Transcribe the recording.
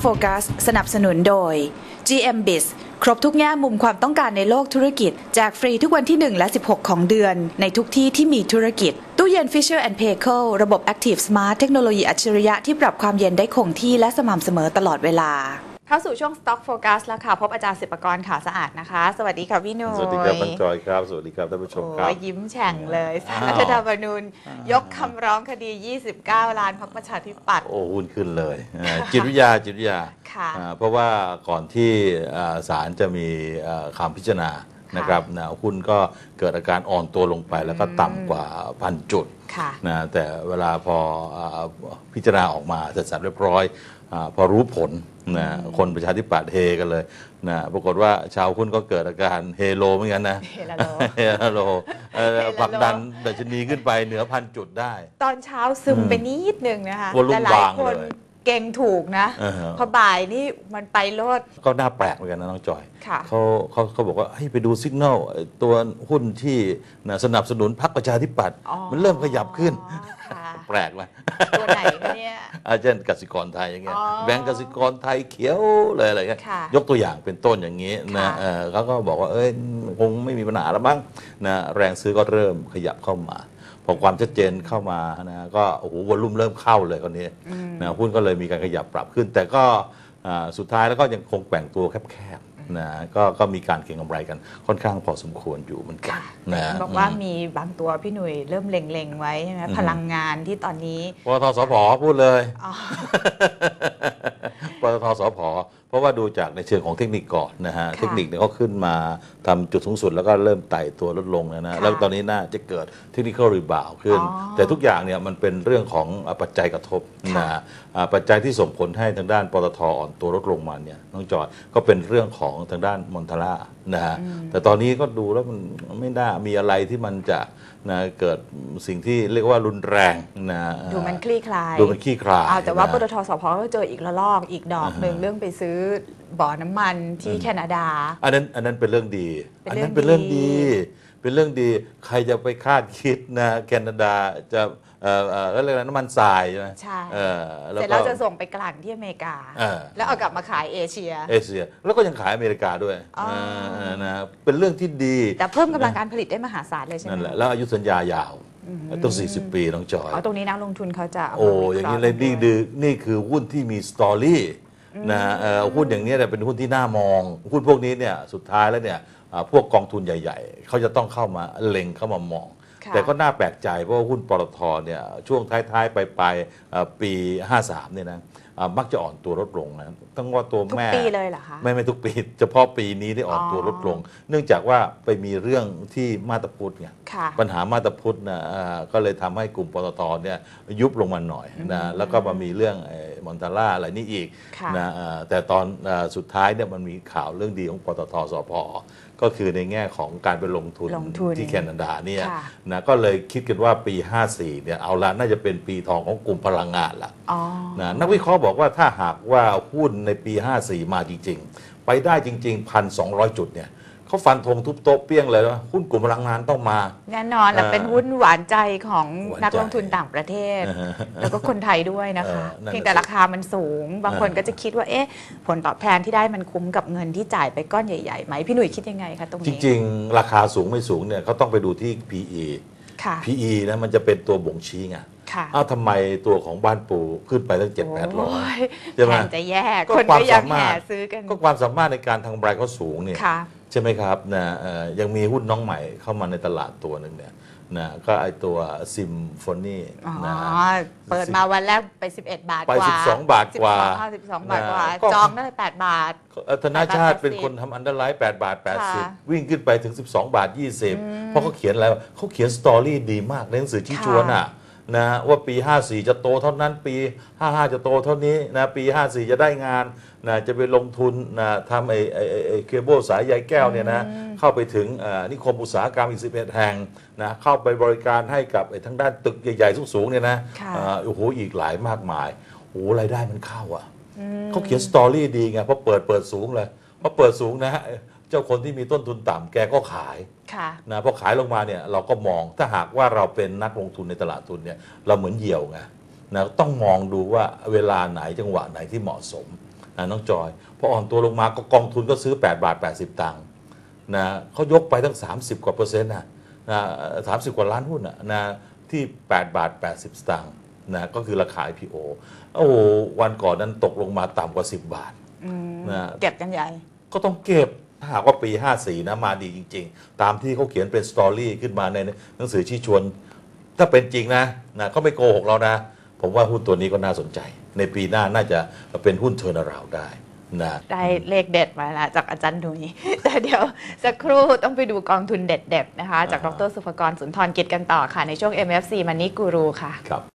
โฟกัสสนับสนุนโดย GM Biz ครบทุกแง่มุมความต้องการในโลกธุรกิจ แจกฟรีทุกวันที่ 1 และ 16 ของเดือน ในทุกที่ที่มีธุรกิจ ตู้เย็น Fisher p a y c e ระบบ Active Smart เทคโนโลยีอัจฉริยะที่ปรับความเย็นได้คงที่และสม่ำเสมอตลอดเวลา เข้าสู่ช่วง Stock Focus แล้วค่ะ พบอาจารย์สิบประกรขาวสะอาดนะคะ สวัสดีค่ะพี่หนุ่ยสวัสดีครับท่านจอยครับ สวัสดีครับท่านผู้ชมคโอ้รับยยิ้มแฉ่งเลยสารอ้าวรัฐธรรมนูญยกคำร้องคดี 29 ล้านพักประชาธิปัตย์โอ้หุ้นขึ้นเลยอ่าจิตวิทยาจิตวิทยาค่ะอ่าเพราะว่าก่อนที่อ่าศาลจะมีอ่าคำพิจารณานะครับนะหุ้นก็เกิดอาการอ่อนตัวลงไปแล้วก็ต่ำกว่าพันจุดค่ะนะแต่เวลาพออาพิจารณาออกมาเสร็จสับเรียบร้อยอา พอรู้ผลนะคนประชาธิปัตย์เฮกันเลยนะปรากฏว่าชาวหุ้นก็เกิดอาการเฮโลเหมือนกันนะเฮโลเฮโลเอ่อเฮโลผลักดันดัชนีขึ้นไปเหนือพันจุดได้ ตอนเช้าซึมไปนิดนึงนะคะวอลลุ่มแต่หลายบางคนเลยเก่งถูกนะอ่าฮะพอบ่ายนี่มันไปโลด ก็น่าแปลกเหมือนกันนะน้องจอยค่ะเขาเขาเขาบอกว่าให้ไปดูสัญญาณตัวหุ้นที่นะสนับสนุนพรรคประชาธิปัตย์อ๋อมันเริ่มขยับขึ้นค่ะ แปลกไหมตัวไหนคะเนี่ยอาเช่นกสิกรไทยอย่างเงี้ยอ๋อแบงก์กสิกรไทยเขียวเลยอะไรเงี้ยค่ะยกตัวอย่างเป็นต้นอย่างนี้นะค่ะเอ่อเขาก็บอกว่าเอ้ยคงไม่มีปัญหาแล้วมั้งนะแรงซื้อก็เริ่มขยับเข้ามาพอความชัดเจนเข้ามานะก็โอ้โหวอลุ่มเริ่มเข้าเลยคนนี้นะหุ้นก็เลยมีการขยับปรับขึ้น แต่ก็อ่าสุดท้ายแล้วก็ยังคงแกว่งตัวแคบๆ นะก็ก็มีการเก็งกำไรกันค่อนข้างพอสมควรอยู่เหมือนกันนะบอกว่ามีบางตัวพี่หนุ่ยเริ่มเล็งๆไว้ใช่ไหมพลังงานที่ตอนนี้ปตทสพพูดเลยอ๋อป ตทสพเพราะว่าดูจากในเชิงของเทคนิคก่อนนะฮะค่ะเทคนิคเนี่ยก็ขึ้นมาทำจุดสูงสุดแล้วก็เริ่มไต่ตัวลดลงนะนะค่ะแล้วตอนนี้น่าจะเกิดเทคนิคอลรีบาวขึ้นอ๋อแต่ทุกอย่างเนี่ยมันเป็นเรื่องของอะปัจจัยกระทบค่ะนะฮะอะปัจจัยที่ส่งผลให้ทางด้านปตทอ่อนตัวลดลงมาเนี่ยน้องจอยก็เป็นเรื่องของทางด้านมอนทาร่านะฮะแต่ตอนนี้ก็ดูแล้วมันไม่น่ามีอะไรที่มันจะนะเกิดสิ่งที่เรียกว่ารุนแรงนะดูมันคลี่คลายดูมันขี้คลายอ้าวแต่ว่านะปตทสพก็เจออีกระลอกอีกดอกหนึ่งเรื่องไปซื้อบ่อน้ำมันที่แคนาดา อันนั้นอันนั้นเป็นเรื่องดีเป็นอันเรื่นั้องนเป็นเรื่องดีดี เป็นเรื่องดีใครจะไปคาดคิดนะแคนาดาจะเอ่อเอ่อเรียกอะไรน้ำมันทรายใช่ไหมใช่เออเสร็จแล้วจะส่งไปกลั่นที่อเมริกา เออ แล้วเอากลับมาขายเอเชีย เอเชีย แล้วก็ยังขายอเมริกาด้วยอ๋อเออเออนะเป็นเรื่องที่ดี แต่เพิ่มกำลังการผลิตได้มหาศาลเลยใช่ไหมนั่นแหละแล้วอายุสัญญายาวต้อง 40 ปีน้องจอยอ๋อตรงนี้นักลงทุนเขาจะเมโอ้วิอย่างคระนี้เลยนี่ด้วคือนี่คือหุ้นที่มีสตอรี่ นะเอ่อหุ้นอย่างนี้เนี่ยเป็นหุ้นที่น่ามอง หุ้นพวกนี้เนี่ยสุดท้ายแล้วเนี่ยอ่าพวกกองทุนใหญ่ๆ เขาจะต้องเข้ามาเล็งเข้ามามอง ค่ะแต่ก็น่าแปลกใจเพราะว่าหุ้นปตทเนี่ยช่วงท้ายๆ ไปปลายๆอ่าปี 53เนี่ยนะอ่า มักจะอ่อนตัวลดลงนะตั้งว่าตัวทุกแม่ปีเลยเหรอคะไม่ไม่ทุกปี เฉพาะปีนี้ที่อ่อนตัวลดลง เนื่องจากว่าไปมีเรื่องที่มาตรพุทธไงค่ะปัญหามาตรพุทธนะอ่าก็เลยทำให้กลุ่มปตทเนี่ยยุบลงมาหน่อยนะแล้วก็มามีเรื่องไอ้มอนตาร่าอะไรนี่อีกค่ะนะอ่าแต่ตอนอาสุดท้ายเนี่ยมันมีข่าวเรื่องดีของปตทสพก็คือในแง่ของการไปลงทุนลงทุนที่แคนาดาเนี่ยค่ะนะก็เลยคิดกันว่าปี 54เนี่ยเอาละน่าจะเป็นปีทองของกลุ่มพลังงานละอ๋อนะนักวิเคราะห์บอกว่าถ้าหากว่าหุ้นในปี 54 มาจริง ๆ ไปได้จริง ๆ 1,200 จุดเนี่ยเขาฟันธงทุบโต๊ะเปี้ยงเลยว่าหุ้นกลุ่มพลังงานต้องมา แน่นอนแหละเออเป็นหุ้นหวานใจของหวานใจนักลงทุนต่างประเทศอ่าฮะแล้วก็คนไทยด้วยนะคะเออนั่นน่ะเพียงแต่ราคามันสูง บางคนเออก็จะคิดว่าเอ๊ะผลตอบแทนที่ได้มันคุ้มกับเงินที่จ่ายไปก้อนใหญ่ๆไหมพี่หนุ่ยคิดยังไงคะตรงจนี้ริง ๆ ราคาสูงไม่สูงเนี่ยเขาต้องไปดูที่ PE ค่ะ PE นะมันจะเป็นตัวบ่งชี้ไง ค่ะอ้าวทำไมตัวของบ้านปู่ขึ้นไปตั้ง7 8 0โอ้0ยใช่ไหมแข่งจะแย่ก็คนควาก็มยังสามารแห่ถซื้อกันก็ความสามารถในการทำกำไรเขาสูงเนี่ยค่ะใช่ไหมครับนะเอ่อยังมีหุ้นน้องใหม่เข้ามาในตลาดตัวหนึ่งเนี่ยนะก็ไอตัวซิมโฟนี่อ๋อนะเปิดมาวันแรกไป 11 บาทไปกว่า12บาทกว่า12 12บาทกว่านะก็จองได้8บาทเอ่อธนาชาติ8เป็นคนทำอันเดอร์ไลท์8บาทค่ะ80 วิ่งขึ้นไปถึง 12 บาท 20 เพราะเขาเขียนอะไรวะเขาเขียนสตอรี่ดีมากในหนังสือชี้ชวนอะ นะว่าปี 54 จะโตเท่านั้นปี 55 จะโตเท่านี้นะปี 54 จะได้งานนะจะไปลงทุนนะทำไอ้ไอ้ไอ้ไอ้เคเบิลสายใยแก้วเนี่ยนะเข้าไปถึงเอ่อนิคมอุตสาหกรรมอีก 11 แห่งนะเข้าไปบริการให้กับไอ้ทั้งด้านตึกใหญ่ๆสูงๆเนี่ยนะค่ะเอ่อโอ้โหอีกหลายมากมายโอ้โหรายได้มันเข้าอะเขาเขียนสตอรี่ดีไงเพราะเปิดเปิดสูงเลยเพราะเปิดสูงนะฮะ เจ้าคนที่มีต้นทุนต่ำแกก็ขายค่ะ นะพอขายลงมาเนี่ยเราก็มองถ้าหากว่าเราเป็นนักลงทุนในตลาดทุนเนี่ยเราเหมือนเหยี่ยวไงนะต้องมองดูว่าเวลาไหนจังหวะไหนที่เหมาะสมนะน้องจอยพออ่อนตัวลงมาก็กองทุนก็ซื้อ 8 บาท 80 ตังค์นะเขายกไปตั้ง 30 กว่าเปอร์เซ็นต์นะนะสามสิบกว่าล้านหุ้นนะนะที่ 8 บาท 80 สตางค์นะก็คือราคา IPO โอ้โหวันก่อนนั้นตกลงมาต่ำกว่า 10 บาทอืมนะเก็บกันใหญ่ ก็ต้องเก็บ ถ้าหากว่าปี 54 นะมาดีจริง ๆ ตามที่เขาเขียนเป็นสตอรี่ขึ้นมาในหนังสือชี้ชวน ถ้าเป็นจริงนะนะเขาไม่โกหกเรานะ ผมว่าหุ้นตัวนี้ก็น่าสนใจ ในปีหน้าน่าจะเป็นหุ้นเทอร์นาราวได้นะได้เลขเด็ดมาแล้วจากอาจารย์หนุยแต่เดี๋ยวสักครู่ต้องไปดูกองทุนเด็ดๆนะคะ จากดรสุภกรสุนทรกิจกันต่อค่ะ ในช่วง MFC Money Guru ค่ะครับ